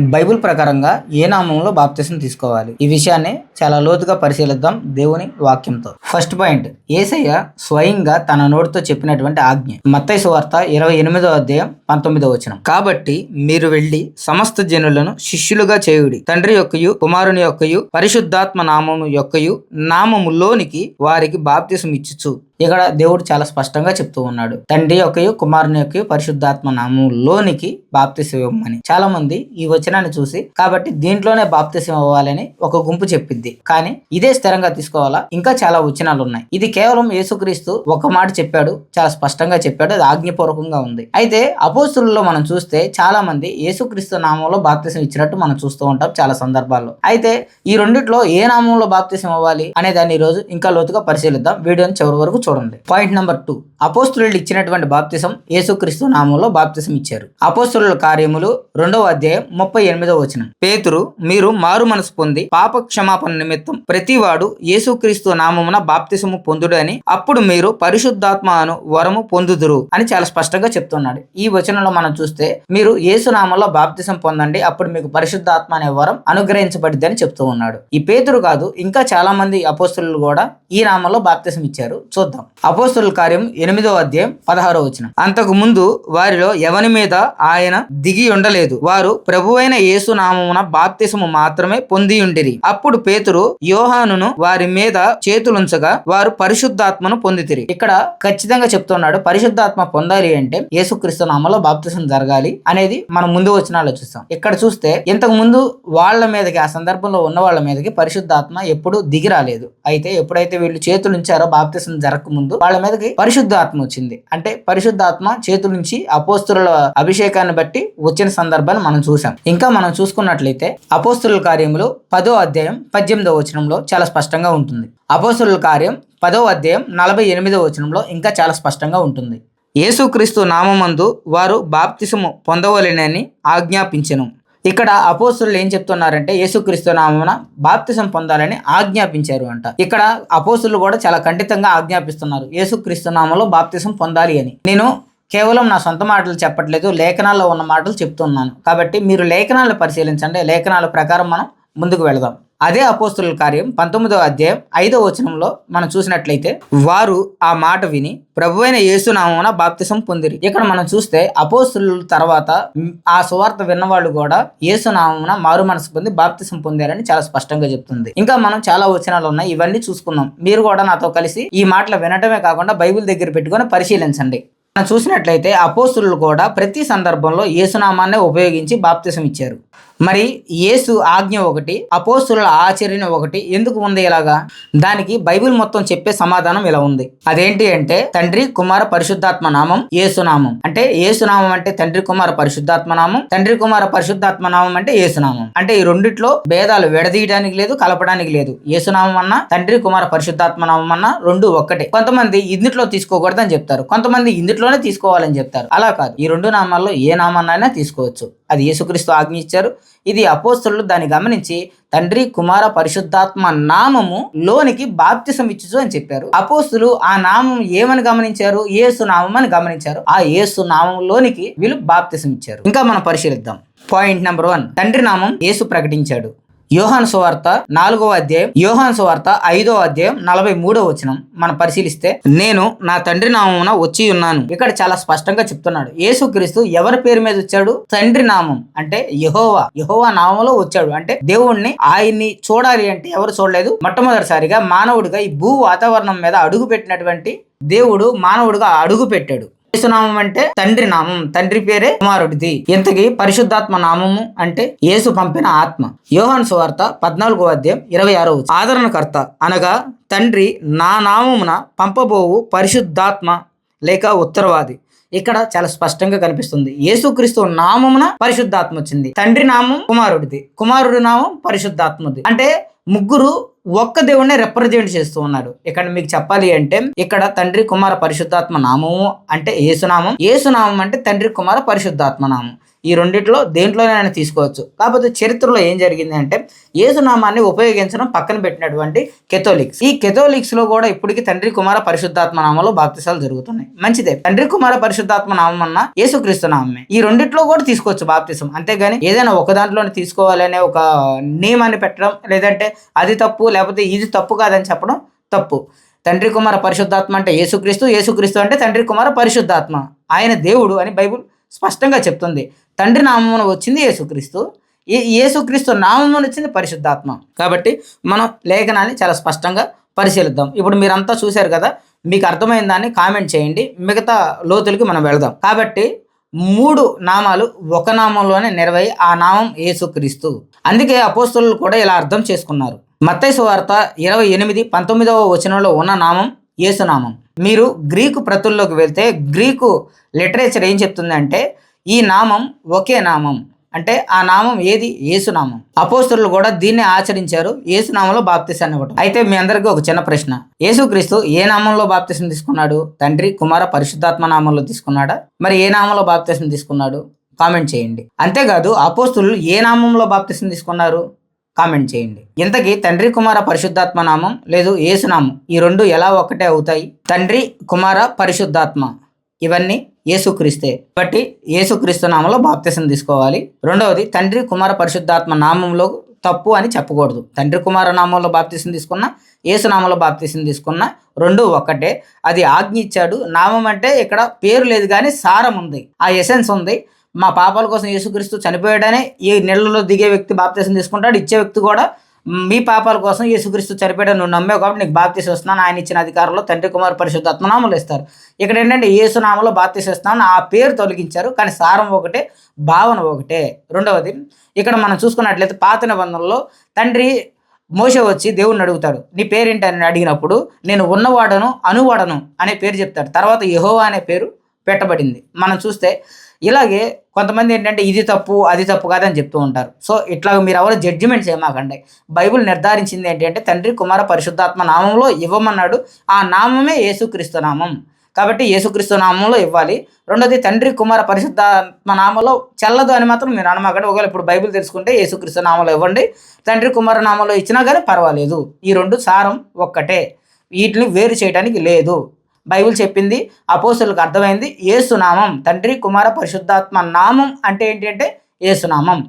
Bible ప్రకారంగా ఏ నామంలో బాప్తిసం తీసుకోవాలి? ఈ విషయాన్ని చాలా లోతుగా పరిశీలిద్దాం దేవుని వాక్యంతో. ఫస్ట్ పాయింట్ ఏసయ్య స్వయంగా తన నోటితో చెప్పినటువంటి ఆజ్ఞ. మత్తయి సువార్త ఇరవై ఎనిమిదో అధ్యాయం పంతొమ్మిదో వచనం. కాబట్టి మీరు వెళ్ళి సమస్త జనులను శిష్యులుగా చేయుడి. తండ్రి యొక్కయు కుమారుని యొక్కయు పరిశుద్ధాత్మ నామము యొక్కయు నామములోనికి వారికి బాప్తిసం ఇచ్చుచు. ఇక్కడ దేవుడు చాలా స్పష్టంగా చెప్తూ ఉన్నాడు. తండ్రి యొక్కయు కుమారుని యొక్క పరిశుద్ధాత్మ నామంలోనికి బాప్తిసం ఇవ్వమని. చాలా మంది ఈ వచనాన్ని చూసి కాబట్టి దీంట్లోనే బాప్తిసం ఇవ్వాలని ఒక గుంపు చెప్పింది. చెప్పిద్ది కానీ ఇదే స్థిరంగా తీసుకోవాలా? ఇంకా చాలా వచనాలు ఉన్నాయి. ఇది కేవలం యేసుక్రీస్తు ఒక మాట చెప్పాడు చాలా స్పష్టంగా చెప్పాడు అది ఆజ్ఞపూర్వకంగా ఉంది. అయితే అపోస్తులలో మనం చూస్తే చాలా మంది యేసుక్రీస్తు నామంలో బాప్తిసం ఇచ్చినట్టు మనం చూస్తూ ఉంటాం చాలా సందర్భాల్లో. అయితే ఈ రెండిట్లో ఏ నామంలో బాప్తిసం అవ్వాలి అనే దాన్ని ఈ రోజు ఇంకా లోతుగా పరిశీలిద్దాం. వీడియోని చివరి వరకు చూడండి. Point number two. అపోస్తులు ఇచ్చినటువంటి బాప్తిసం యేసుక్రీస్తు నామంలో బాప్తిసం ఇచ్చారు. అపోస్తుల కార్యములు రెండవ అధ్యాయం ముప్పై ఎనిమిదవ వచనం. పేతురు మీరు మారు మనసు పొంది పాప క్షమాపణ నిమిత్తం ప్రతివాడు యేసుక్రీస్తు నామమున బాప్తిసము పొందుడు అని అప్పుడు మీరు పరిశుద్ధాత్మను వరము పొందుదురు అని చాలా స్పష్టంగా చెప్తున్నాడు. ఈ వచనంలో మనం చూస్తే మీరు యేసునామంలో బాప్తిసం పొందండి అప్పుడు మీకు పరిశుద్ధాత్మ అనే వరం అనుగ్రహించబడింది అని చెప్తూ ఉన్నాడు. ఈ పేతురు కాదు ఇంకా చాలా మంది అపోస్తులు కూడా ఈ నామంలో బాప్తిసం ఇచ్చారు. చూద్దాం. అపోస్తుల కార్యం ఎనిమిదో అధ్యాయం పదహారో వచనం. అంతకు ముందు వారిలో ఎవని మీద ఆయన దిగి ఉండలేదు వారు ప్రభువైన యేసు నామమున బాప్తిసము మాత్రమే పొంది ఉండిరి అప్పుడు పేతురు యోహానును వారి మీద చేతులుంచగా వారు పరిశుద్ధాత్మను పొందితిరి. ఇక్కడ ఖచ్చితంగా చెప్తున్నాడు పరిశుద్ధాత్మ పొందాలి అంటే యేసుక్రీస్తు నామలో బాప్తిసం జరగాలి అనేది మనం ముందు వచనాల్లో చూస్తాం. ఇక్కడ చూస్తే ఇంతకు ముందు వాళ్ళ మీదకి ఆ సందర్భంలో ఉన్న వాళ్ళ మీదకి పరిశుద్ధాత్మ ఎప్పుడు దిగి రాలేదు. అయితే ఎప్పుడైతే వీళ్ళు చేతులు ఉంచారో బాప్తిసం జరగక ముందు వాళ్ళ మీదకి పరిశుద్ధాత్మ వచ్చింది. అంటే పరిశుద్ధాత్మ చేతుల నుంచి అపోస్తుల అభిషేకాన్ని బట్టి వచ్చిన సందర్భాన్ని మనం చూసాం ఇంకా మనం చూసుకున్నట్లయితే అపోస్తుల కార్యములు పదో అధ్యాయం పద్దెనిమిదో వచనంలో చాలా స్పష్టంగా ఉంటుంది. అపోస్తుల కార్యం పదో అధ్యాయం నలభై ఎనిమిదో వచనంలో ఇంకా చాలా స్పష్టంగా ఉంటుంది. యేసుక్రీస్తు నామందు వారు బాప్తిసము పొందవలెనని ఆజ్ఞాపించను. ఇక్కడ అపోస్తులు ఏం చెప్తున్నారంటే యేసుక్రీస్తు నామమున బాప్తిసం పొందాలని ఆజ్ఞాపించారు అంట. ఇక్కడ అపోస్తులు కూడా చాలా ఖండితంగా ఆజ్ఞాపిస్తున్నారు. యేసుక్రీస్తు నామంలో బాప్తిసం పొందాలి అని. నేను కేవలం నా సొంత మాటలు చెప్పట్లేదు లేఖనాల్లో ఉన్న మాటలు చెప్తున్నాను. కాబట్టి మీరు లేఖనాలను పరిశీలించండి. లేఖనాల ప్రకారం మనం ముందుకు వెళదాం. అదే అపోస్తుల కార్యం పంతొమ్మిదో అధ్యాయం ఐదవ వచనంలో మనం చూసినట్లయితే వారు ఆ మాట విని ప్రభు అయిన యేసునామమున బాప్తిసం పొందిరి. ఇక్కడ మనం చూస్తే అపోస్తుల తర్వాత ఆ సువార్త విన్నవాళ్ళు కూడా యేసునామమున మారు మనసు పొంది బాప్తిసం పొందారని చాలా స్పష్టంగా చెప్తుంది. ఇంకా మనం చాలా వచనాలు ఉన్నాయి ఇవన్నీ చూసుకుందాం. మీరు కూడా నాతో కలిసి ఈ మాటలు వినటమే కాకుండా బైబిల్ దగ్గర పెట్టుకొని పరిశీలించండి. మనం చూసినట్లయితే అపోస్తులు కూడా ప్రతి సందర్భంలో యేసునామాన్నే ఉపయోగించి బాప్తిసం ఇచ్చారు. మరి యేసు ఆజ్ఞ ఒకటి అపోస్తుల ఆచరణ ఒకటి ఎందుకు ఉంది ఇలాగా? దానికి బైబిల్ మొత్తం చెప్పే సమాధానం ఇలా ఉంది. అదేంటి అంటే తండ్రి కుమార పరిశుద్ధాత్మ నామం యేసునామం అంటే యేసునామం అంటే తండ్రి కుమార పరిశుద్ధాత్మ నామం. తండ్రి కుమార పరిశుద్ధాత్మ నామం అంటే యేసునామం అంటే ఈ రెండిట్లో భేదాలు విడదీయడానికి లేదు కలపడానికి లేదు. యేసునామం అన్నా తండ్రి కుమార పరిశుద్ధాత్మ నామం అన్నా రెండు ఒక్కటే. కొంతమంది ఇందుట్లో తీసుకోకూడదని చెప్తారు. కొంతమంది ఇందుట్లోనే తీసుకోవాలని చెప్తారు. అలా కాదు. ఈ రెండు నామాల్లో ఏ నామాన్నైనా తీసుకోవచ్చు. అది యేసుక్రీస్తు ఆజ్ఞ ఇచ్చారు ఇది అపోస్తులు దాన్ని గమనించి తండ్రి కుమార పరిశుద్ధాత్మ నామము లోనికి బాప్తిసం ఇచ్చు అని చెప్పారు. అపోస్తులు ఆ నామం ఏమని గమనించారు? ఏసు నామం అని గమనించారు. ఆ యేసు నామంలోనికి వీళ్ళు బాప్తిసం ఇచ్చారు. ఇంకా మనం పరిశీలిద్దాం. Point number one. తండ్రి నామం యేసు ప్రకటించాడు. యోహాన్ సువార్త నాలుగో అధ్యాయం యోహాన్ సువార్త ఐదో అధ్యాయం నలభై మూడో వచనం. మనం పరిశీలిస్తే నేను నా తండ్రి నామమున వచ్చి ఉన్నాను. ఇక్కడ చాలా స్పష్టంగా చెప్తున్నాడు. యేసుక్రీస్తు ఎవరి పేరు మీద వచ్చాడు? తండ్రి నామం అంటే యహోవా. యహోవా నామంలో వచ్చాడు. అంటే దేవుణ్ణి ఆయన్ని చూడాలి అంటే ఎవరు చూడలేదు? మొట్టమొదటిసారిగా మానవుడిగా ఈ భూ వాతావరణం మీద అడుగు పెట్టినటువంటి దేవుడు మానవుడుగా అడుగు పెట్టాడు యేసునామం అంటే తండ్రి నామం. తండ్రి పేరే కుమారుడిది. ఇంతకి పరిశుద్ధాత్మ నామము అంటే యేసు పంపిన ఆత్మ. యోహాన్ సువార్త పద్నాలుగో అధ్యాయం ఇరవై ఆరో ఆదరణకర్త అనగా తండ్రి నా నామమున పంపబోవు పరిశుద్ధాత్మ లేక ఉత్తరవాది. ఇక్కడ చాలా స్పష్టంగా కనిపిస్తుంది. యేసుక్రీస్తు నామమున పరిశుద్ధాత్మ వచ్చింది. తండ్రి నామం కుమారుడిది. కుమారుడి నామం పరిశుద్ధాత్మది. అంటే ముగ్గురు ఒక్క దేవుణ్ణి రిప్రజెంట్ చేస్తూ ఉన్నారు ఇక్కడ మీకు చెప్పాలి అంటే ఇక్కడ తండ్రి కుమార పరిశుద్ధాత్మ నామము అంటే ఏసునామం ఏసునామం అంటే తండ్రి కుమార పరిశుద్ధాత్మ నామం. ఈ రెండిట్లో దేంట్లోనైనా తీసుకోవచ్చు. కాకపోతే చరిత్రలో ఏం జరిగింది అంటే ఏసునామాన్ని ఉపయోగించడం పక్కన పెట్టినటువంటి కెథోలిక్స్. ఈ కెథోలిక్స్లో కూడా ఇప్పటికీ తండ్రి కుమార పరిశుద్ధాత్మ నామంలో బాప్తిసాలు జరుగుతున్నాయి. మంచిదే. తండ్రి కుమార పరిశుద్ధాత్మ నామం అన్న యేసుక్రీస్తు నామే ఈ రెండిట్లో కూడా తీసుకోవచ్చు బాప్తిసం. అంతేగాని ఏదైనా ఒక దాంట్లోనే తీసుకోవాలనే ఒక నియమాన్ని పెట్టడం లేదంటే అది తప్పు లేకపోతే ఇది తప్పు కాదని చెప్పడం తప్పు. తండ్రి కుమార పరిశుద్ధాత్మ అంటే యేసుక్రీస్తు యేసుక్రీస్తు అంటే తండ్రి కుమార పరిశుద్ధాత్మ. ఆయన దేవుడు అని బైబుల్ స్పష్టంగా చెప్తుంది. తండ్రి నామమున వచ్చింది యేసుక్రీస్తు. ఏ యేసుక్రీస్తు నామమున వచ్చింది పరిశుద్ధాత్మ. కాబట్టి మనం లేఖనాన్ని చాలా స్పష్టంగా పరిశీలిద్దాం. ఇప్పుడు మీరంతా చూశారు కదా మీకు అర్థమైన దాన్ని కామెంట్ చేయండి. మిగతా లోతులకి మనం వెళదాం. కాబట్టి మూడు నామాలు ఒక నామంలోనే నెరవై ఆ నామం యేసుక్రీస్తు. అందుకే అపోస్తులు కూడా ఇలా అర్థం చేసుకున్నారు. మత్తైసు వార్త ఇరవై ఎనిమిది పంతొమ్మిదవ వచనంలో ఉన్న నామం యేసునామం. మీరు గ్రీకు ప్రతుల్లోకి వెళ్తే గ్రీకు లిటరేచర్ ఏం చెప్తుందంటే ఈ నామం ఒకే నామం. అంటే ఆ నామం ఏది? ఏసునామం అపోస్తులు కూడా దీన్ని ఆచరించారు. ఏసునామంలో బాప్తిసాన్ని ఇవ్వడం అయితే మీ అందరికీ ఒక చిన్న ప్రశ్న. యేసుక్రీస్తు ఏ నామంలో బాప్తిసం తీసుకున్నాడు? తండ్రి కుమార పరిశుద్ధాత్మ నామంలో తీసుకున్నాడా? మరి ఏ నామంలో బాప్తిసం తీసుకున్నాడు? కామెంట్ చేయండి. అంతేకాదు అపోస్తులు ఏ నామంలో బాప్తిసం తీసుకున్నారు? కామెంట్ చేయండి. ఇంతకీ తండ్రి కుమార పరిశుద్ధాత్మ నామం లేదు ఏసునామం ఈ రెండు ఎలా ఒక్కటే అవుతాయి? తండ్రి కుమార పరిశుద్ధాత్మ. ఇవన్నీ యేసుక్రీస్తే కాబట్టి యేసుక్రీస్తు నామంలో బాప్తిసం తీసుకోవాలి. రెండవది తండ్రి కుమార పరిశుద్ధాత్మ నామంలో తప్పు అని చెప్పకూడదు. తండ్రి కుమార నామంలో బాప్తిసం తీసుకున్న ఏసునామంలో బాప్తిసం తీసుకున్న రెండు ఒక్కటే. అది ఆజ్ఞ ఇచ్చాడు. నామం అంటే ఇక్కడ పేరు లేదు కానీ సారం ఉంది. ఆ ఎసెన్స్ ఉంది. మా పాపాల కోసం యేసుక్రీస్తు చనిపోయాడనే ఈ నీళ్ళలో దిగే వ్యక్తి బాప్తీసం తీసుకుంటాడు. ఇచ్చే వ్యక్తి కూడా మీ పాపాల కోసం యేసుక్రీస్తు చనిపోయాడు నువ్వు నమ్మావు కాబట్టి నీకు బాప్తీసం ఇస్తున్నాను. ఆయన ఇచ్చిన అధికారంలో తండ్రి కుమార్ పరిశుద్ధాత్మనామలు ఇస్తారు. ఇక్కడ ఏంటంటే యేసునామలో బాప్తీసం ఇస్తున్నాను. ఆ పేరు తొలగించారు కానీ సారం ఒకటే భావన ఒకటే. రెండవది ఇక్కడ మనం చూసుకున్నట్లయితే పాత నిబంధనలో తండ్రి మోస వచ్చి దేవుణ్ణి అడుగుతాడు. నీ పేరేంటి? అని అడిగినప్పుడు నేను ఉన్నవాడను అనువాడను అనే పేరు చెప్తాడు. తర్వాత యహోవా అనే పేరు పెట్టబడింది. మనం చూస్తే ఇలాగే కొంతమంది ఏంటంటే ఇది తప్పు అది తప్పు కాదని చెప్తూ ఉంటారు. సో ఇట్లా మీరు ఎవరు జడ్జిమెంట్స్ ఏమాకండి బైబుల్ నిర్ధారించింది ఏంటంటే తండ్రి కుమార పరిశుద్ధాత్మ నామంలో ఇవ్వమన్నాడు. ఆ నామమే యేసుక్రీస్తు నామం. కాబట్టి యేసుక్రీస్తు నామంలో ఇవ్వాలి. రెండోది తండ్రి కుమార పరిశుద్ధాత్మ నామంలో చెల్లదు అని మాత్రం మీరు అనమాకండి. ఒకవేళ ఇప్పుడు బైబిల్ తెలుసుకుంటే యేసుక్రీస్తు నామంలో ఇవ్వండి. తండ్రి కుమార నామంలో ఇచ్చినా కానీ పర్వాలేదు. ఈ రెండు సారం ఒక్కటే. వీటిని వేరు చేయడానికి లేదు. బైబిల్ చెప్పింది అపోసులకు అర్థమైంది ఏసునామం. తండ్రి కుమార పరిశుద్ధాత్మ నామం అంటే ఏంటి అంటే ఏసునామం.